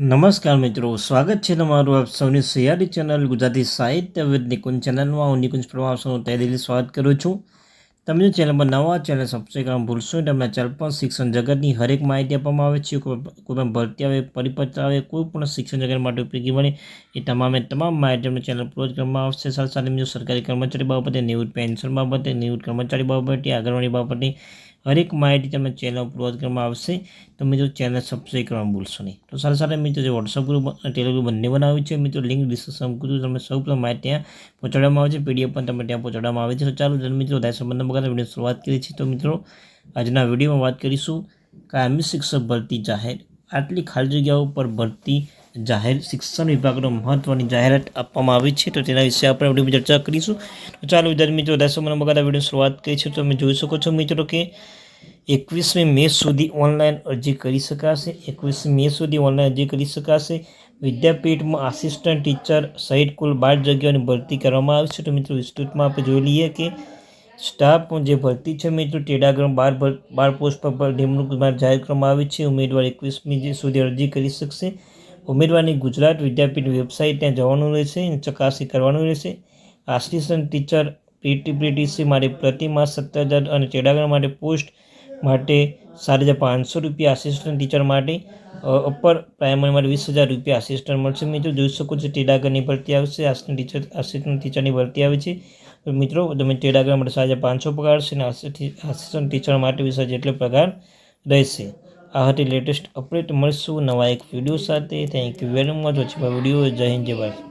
નમસ્કાર મિત્રો, સ્વાગત છે તમારું આપ સૌની સૈયારી ચેનલ ગુજરાતી સાહિત્ય વિદ નિકુંજ ચેનલમાં. હું નિકુંજ પરમાર સૌનું તહે સ્વાગત કરું છું. તમે જો ચેનલ નવા ચેનલ સબસ્ક્રાઈબ કરવાનું ભૂલશો નહીં. તમને ચેનલ પર શિક્ષણ જગતની હરેક માહિતી આપવામાં આવે છે. કોઈ પણ ભરતી આવે, પરિપત્ર આવે, કોઈ પણ શિક્ષણ જગત માટે ઉપયોગી બને, એ તમામે તમામ માહિતી અમને ચેનલ પર કરવામાં આવશે. સાથે સાથે સરકારી કર્મચારી બાબતે, નિવૃત્ત પેન્શન બાબતે, નિવૃત્ત કર્મચારી બાબતે આગળવાણી બાબતની હરેક માહિતી તમને ચેનલ ઉપર કરવામાં આવશે. તો મિત્રો ચેનલ સબસ્ક્રાઈબ કરવાનું ભૂલશો નહીં. તો સાથે સાથે મિત્રો જે વોટ્સઅપ ગ્રુપ અને ટેલિગ્રુપ બંને બનાવ્યું છે, મિત્રો લિંક ડિસ્ક્રિપ્શન કરું તમે સૌ પ્રથમ માહિતી ત્યાં પહોંચાડવામાં આવે છે. પીડીએફ પણ તમે ત્યાં પહોંચાડવામાં આવે છે. તો ચાલો મિત્રો વધારે સંબંધ વગર વીડિયો શરૂઆત કરી છે તો મિત્રો, આજના વિડીયોમાં વાત કરીશું. કાયમી શિક્ષક ભરતી જાહેર. આટલી ખાલી જગ્યાઓ પર ભરતી જાહેર શિક્ષણ વિભાગનો મહત્ત્વની જાહેરાત આપવામાં આવી છે. તો તેના વિશે આપણે વિડીયોમાં ચર્ચા કરીશું. તો ચાલો વિદ્યાર્થી મિત્રો સંબંધ વગર વીડિયો શરૂઆત કરી છે તો તમે જોઈ શકો છો મિત્રો કે એકવીસમી મે સુધી ઓનલાઈન અરજી કરી શકાશે. એકવીસમી મે સુધી ઓનલાઈન અરજી કરી શકાશે. વિદ્યાપીઠમાં આસિસ્ટન્ટ ટીચર સહિત કુલ બાર જગ્યાઓની ભરતી કરવામાં આવશે તો મિત્રો, વિસ્તૃતમાં આપણે જોઈ લઈએ કે સ્ટાફ જે ભરતી છે મિત્રો ટેડાગ્રામ બાર બાર પોસ્ટ પર નિમણૂક જાહેર કરવામાં આવી છે. ઉમેદવાર એકવીસમી સુધી અરજી કરી શકશે. ઉમેદવારની ગુજરાત વિદ્યાપીઠ વેબસાઇટ ત્યાં જવાનું રહેશે ચકાસણી કરવાનું રહેશે. આસિસ્ટન્ટ ટીચર પીટીપીટીસી માટે પ્રતિમાસ સત્તર હજાર અને ચેડાગર માટે પોસ્ટ માટે સાત હજાર પાંચસો રૂપિયા આસિસ્ટન્ટ ટીચર માટે અપર પ્રાઇમરી માટે વીસ હજાર રૂપિયા આસિસ્ટન્ટ મળશે. મિત્રો, જોઈ શકો છો ટેડાગરની ભરતી આવશે. આસિસ્ટન્ટ ટીચર આસિસ્ટન્ટ ટીચરની ભરતી આવે છે. મિત્રો, તમે ટેડાગર માટે હજાર પાંચસો પગાર છે અને આસિસ્ટન્ટ ટીચર માટે હજાર જેટલો પગાર રહેશે. આ હતી લેટેસ્ટ અપડેટ મળશું નવા એક વીડિયો સાથે. થેન્ક યુ વેરી મચ વચ્ચે વીડિયો જય હિન્દ, જય ભારત.